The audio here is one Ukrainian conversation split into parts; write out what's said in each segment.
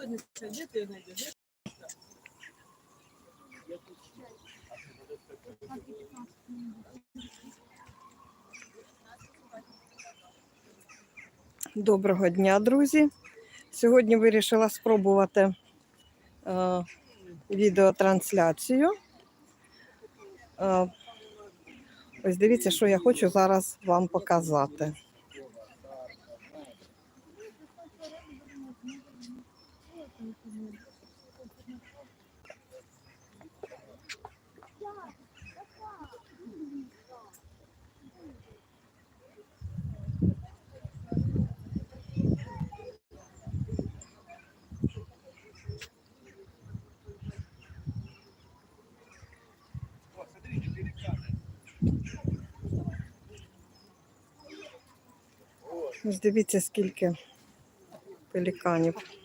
сегодня, где ты? Доброго дня, друзі. Сьогодні вирішила спробувати е, відеотрансляцію. Е, ось дивіться, що я хочу зараз вам показати. Ось дивіться, скільки пеліканів.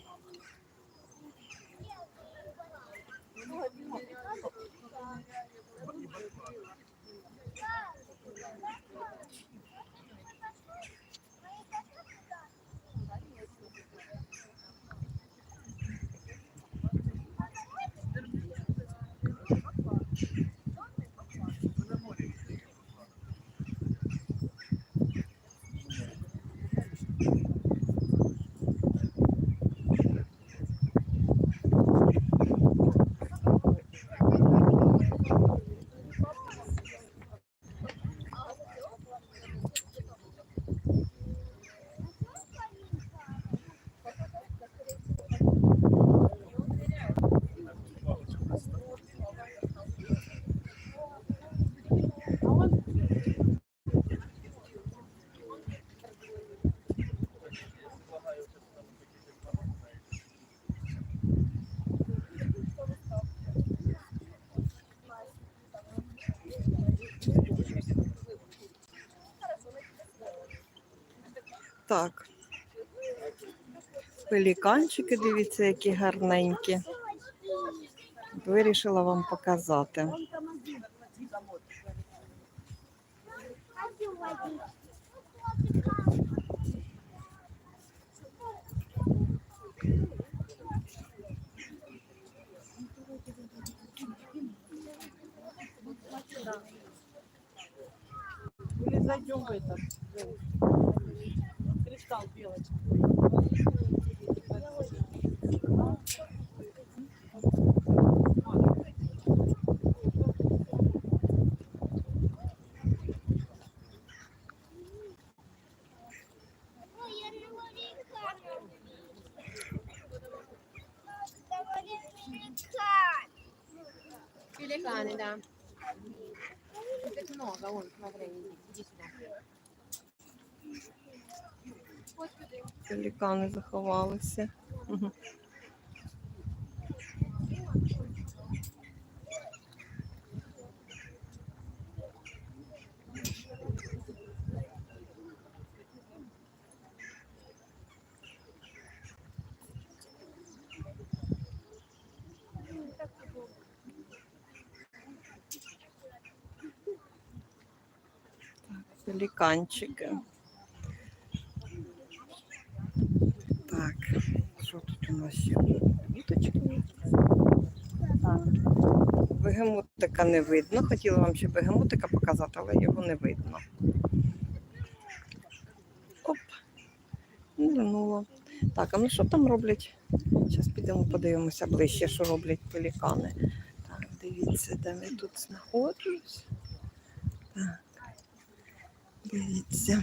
Так. Пеліканчики, дивіться, які гарненькі. Вирішила вам показати. Пеликаны, да. Вот много, вон, смотри, иди сюда. Господи, заховалися. Мгм. Пеліканчики. Так, що тут у нас ще? Віточки. Так. Бегемотика не видно. Хотіла вам ще бегемотика показати, але його не видно. Оп, не вернуло. Так, а ну що там роблять? Зараз підемо подивимося ближче, що роблять пелікани. Так, дивіться, де ми тут знаходжусь. Так. Дивіться.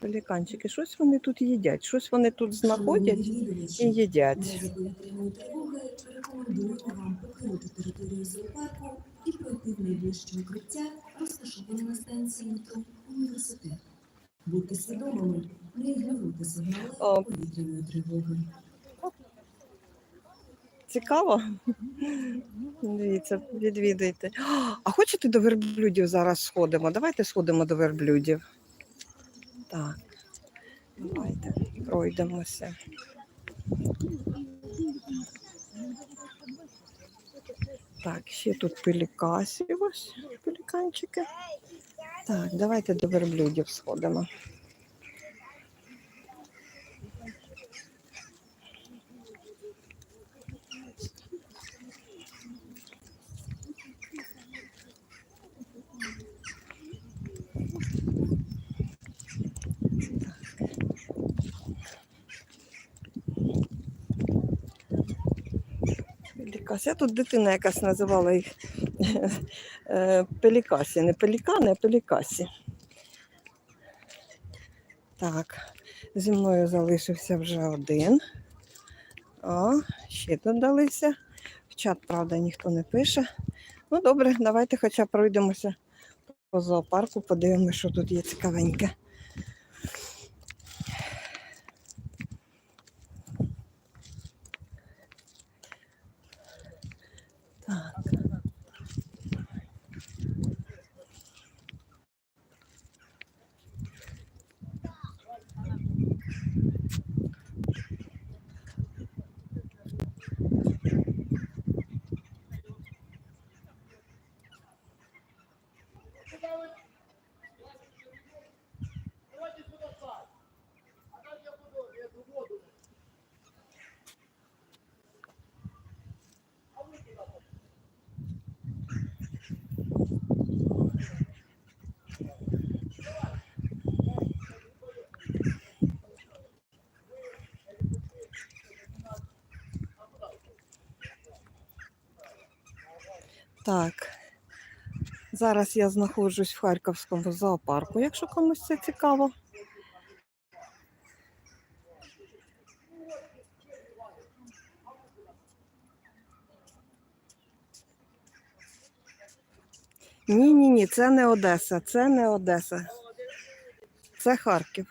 Пеліканчики, щось вони тут їдять, щось вони тут знаходять і їдять. І пройти в найближче укриття, розташоване на станції метро університет. Будьте свідомими, не ігноруйте сигнали повітряної тривоги. Цікаво. Дивіться, відвідуйте. А хочете до верблюдів зараз сходимо? Давайте сходимо до верблюдів. Так, давайте пройдемося. Так, ще тут пелікасі ось, пеліканчики. Так, давайте до верблюдів сходимо. Я тут дитина якась називала їх е, пелікасі. Не пелікани, а пелікасі. Так, зі мною залишився вже один. О, ще додалися. В чат, правда, ніхто не пише. Ну, добре, давайте хоча пройдемося по зоопарку, подивимося, що тут є цікавеньке. Так. Зараз я знаходжусь в Харківському зоопарку, якщо комусь це цікаво. Ні, ні, ні, це не Одеса, це не Одеса. Це Харків.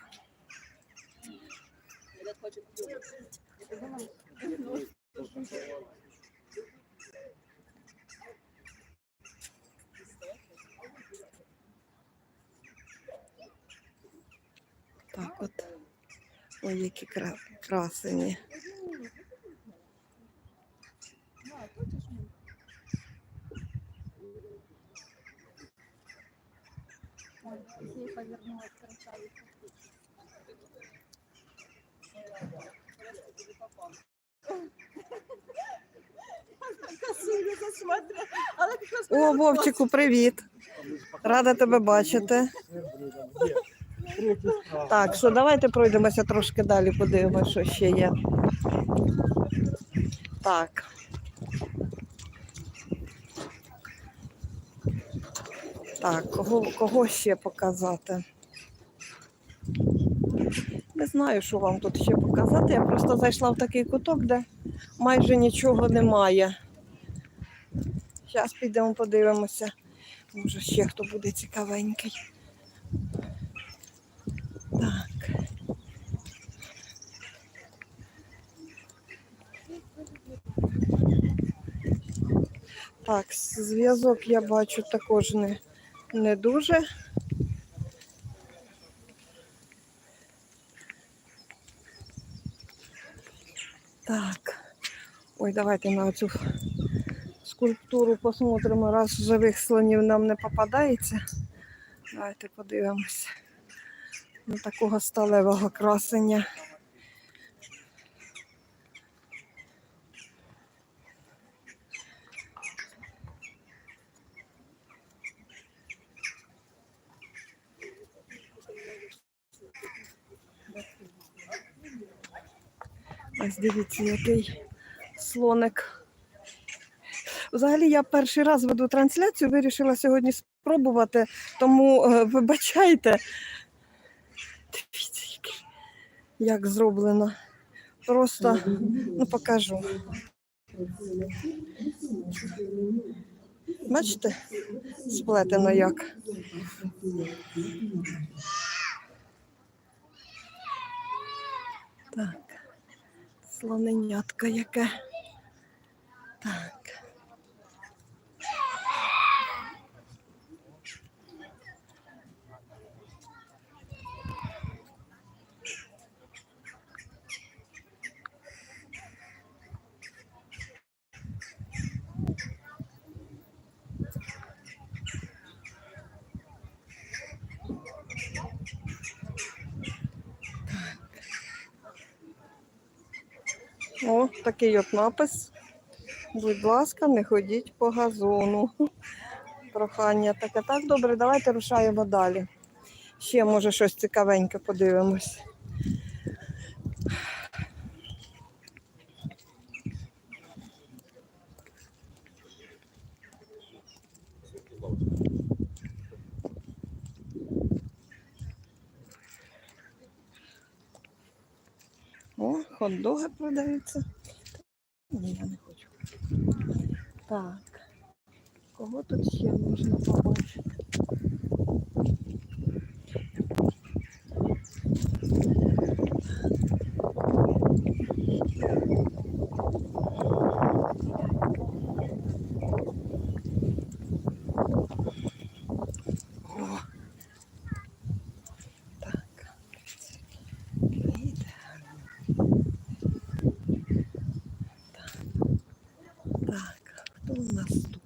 Так от. Ой, які красені. О, Вовчику, привіт. Рада тебе бачити. Так, що давайте пройдемося трошки далі, подивимося, що ще є. Так. Так, кого, кого ще показати? Не знаю, що вам тут ще показати. Я просто зайшла в такий куток, де майже нічого немає. Зараз підемо подивимося. Може, ще хто буде цікавенький. Так, зв'язок я бачу також не, не дуже. Так. Ой, давайте на цю скульптуру посмотримо, раз живих слонів нам не попадається. Давайте подивимося на такого сталевого красення. Ось дивіться, який слоник. Взагалі я перший раз веду трансляцію, вирішила сьогодні спробувати, тому е, вибачайте. Дивіться, який, як зроблено. Просто ну, покажу. Бачите, сплетено як. Так, слоненятка яке. Так. О, такий от напис. Будь ласка, не ходіть по газону. Прохання таке. Так, добре, давайте рушаємо далі. Ще, може, щось цікавеньке подивимось. О, хот-доги продаються. Ні, я не хочу. Так. Кого тут ще можна побачити? О. Так. Ідеально. Так. Так, хто у нас тут?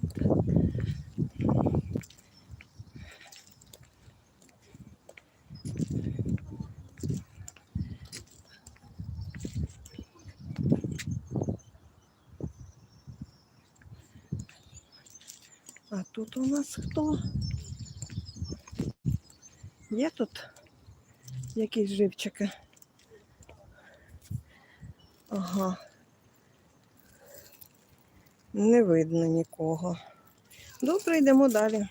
А тут у нас хто? Є тут якісь живчики? Ага. Не видно нікого. Добре, йдемо далі.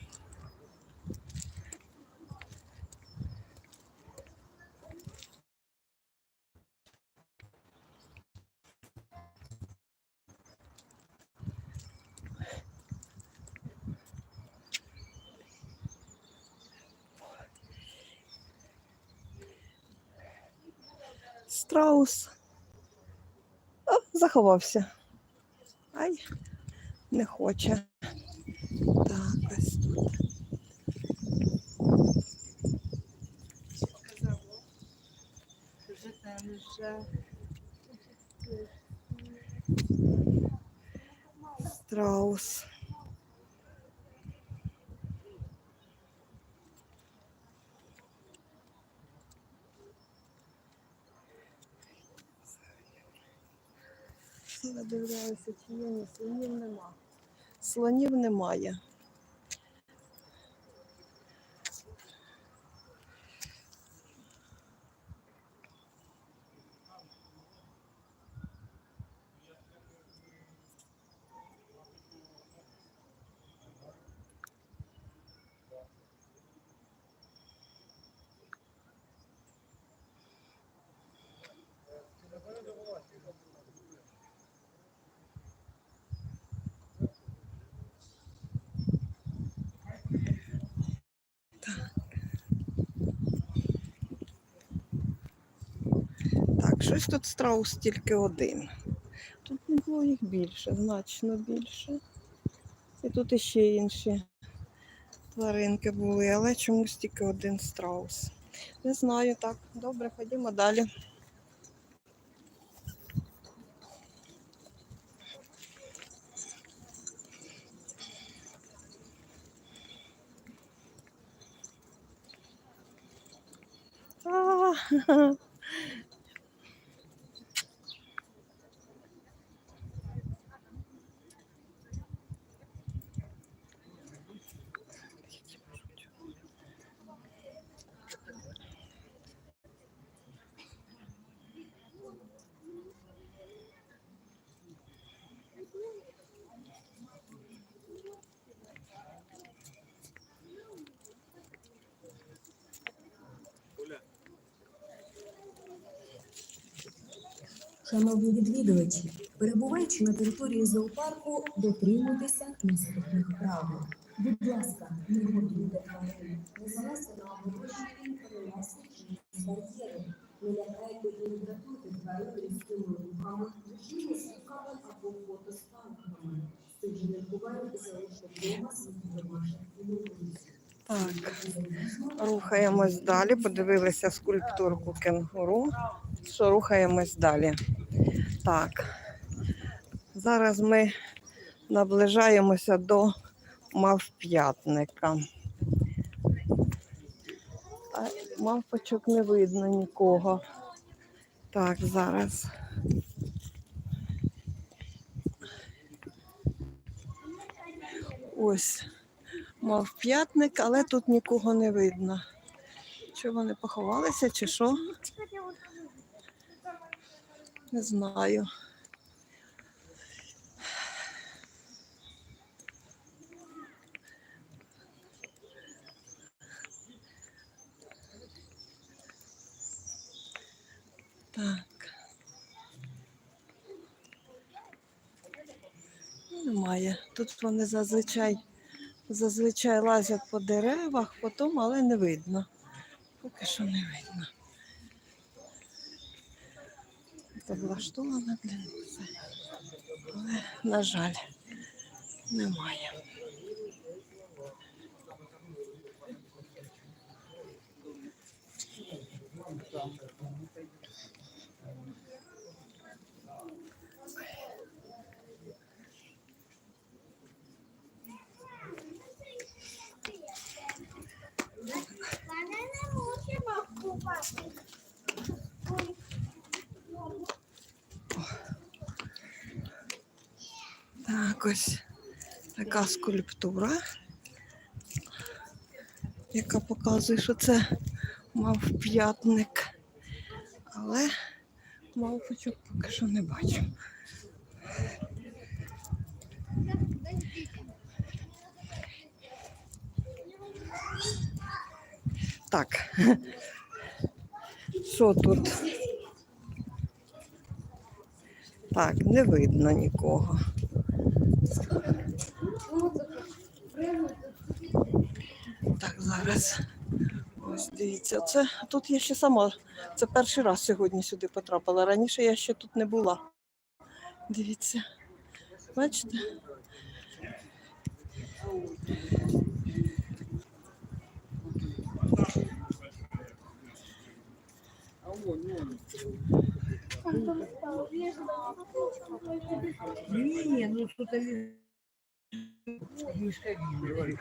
Страус. О, заховався. Ай, не хоче. Так, ось тут. Страус. Задивляюся, чи є ні, слонів нема. Слонів немає. Так, щось тут страус тільки один. Тут не було їх більше, значно більше. І тут іще інші тваринки були, але чомусь тільки один страус. Не знаю, так. Добре, ходімо далі. А, Шановні відвідувачі, перебуваючи на території зоопарку, дотримуйтеся наступних правил. Будь ласка, не годуйте тварин, не залазьте на огорожені перелазьте через бар'єри, не лякайте і не дратуйте тварин різкими руками, ручними звуками або фото з панками. З цих же міркувань залиште вдома своїх домашніх улюбленців. Так, рухаємось далі. Подивилися скульптурку кенгуру, що рухаємось далі. Так, зараз ми наближаємося до мавп'ятника. Мавпочок не видно нікого. Так, зараз. Ось мав п'ятник, але тут нікого не видно. Чи вони поховалися, чи що? Не знаю. Так. Немає. Тут вони зазвичай, зазвичай лазять по деревах, потім, але не видно. Поки що не видно. Це влаштовано для них. Але, на жаль, немає. Так, ось така скульптура, яка показує, що це мавп'ятник. Але мавпочок поки що не бачу. Так. Що тут? Так, не видно нікого. Так, зараз. Ось дивіться, це тут я ще сама. Це перший раз сьогодні сюди потрапила. Раніше я ще тут не була. Дивіться. Бачите? Не, ну что-то мешковина.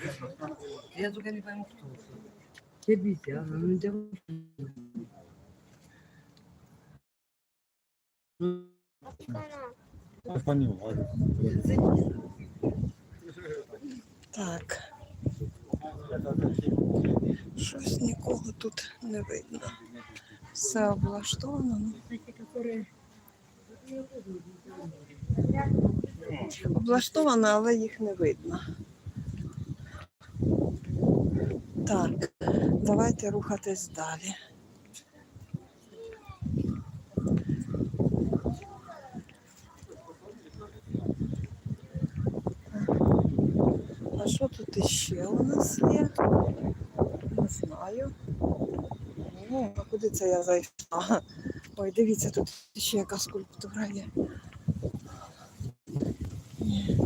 Я только не пойму, кто это. Терпите, а ну да. Так. Щось нікого тут не видно. Все облаштовано. ну. Облаштовано, але їх не видно. Так, давайте рухатись далі. А що тут іще у нас є? Не знаю. Ну, а куди це я зайшла? Ой, дивіться, тут ще яка скульптура є. Ні.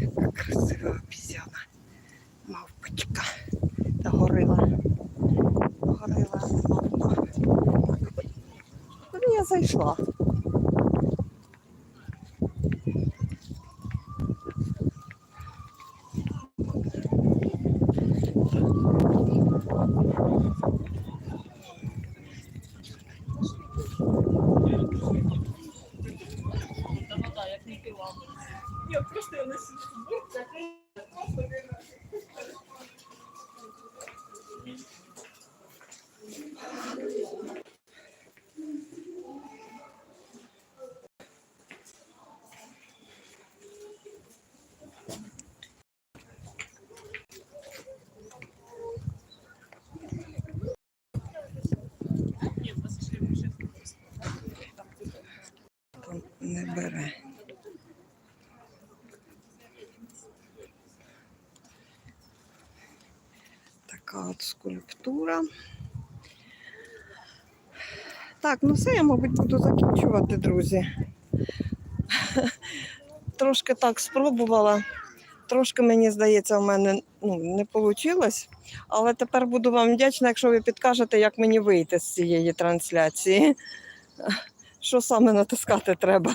Яка красива обізяна. Мавпочка. Та горила. Горила мавпа. Так. Куди я зайшла? Там не бере. Така от скульптура. Так, ну все, я, мабуть, буду закінчувати, друзі. Трошки так спробувала. Трошки, мені здається, в мене ну, не вийшло. Але тепер буду вам вдячна, якщо ви підкажете, як мені вийти з цієї трансляції. Що саме натискати треба.